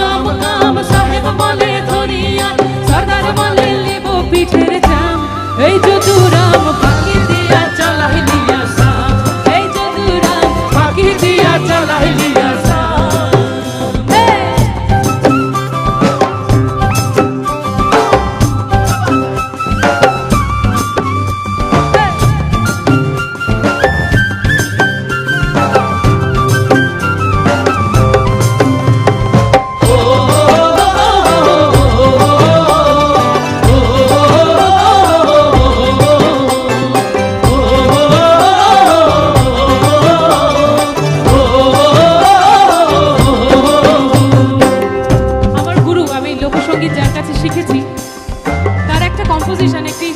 জম কাম সাহেব বলে ধরিয়া, সর্দার বলে লিব পিঠের জাম। এই যদুরাম ফাঁকি দিয়া চালাই দিয়া সাম। এই যদুরাম ফাঁকি দিয়া চালাই দিয়া কাছে শিখেছি তার একটা কম্পোজিশন একটি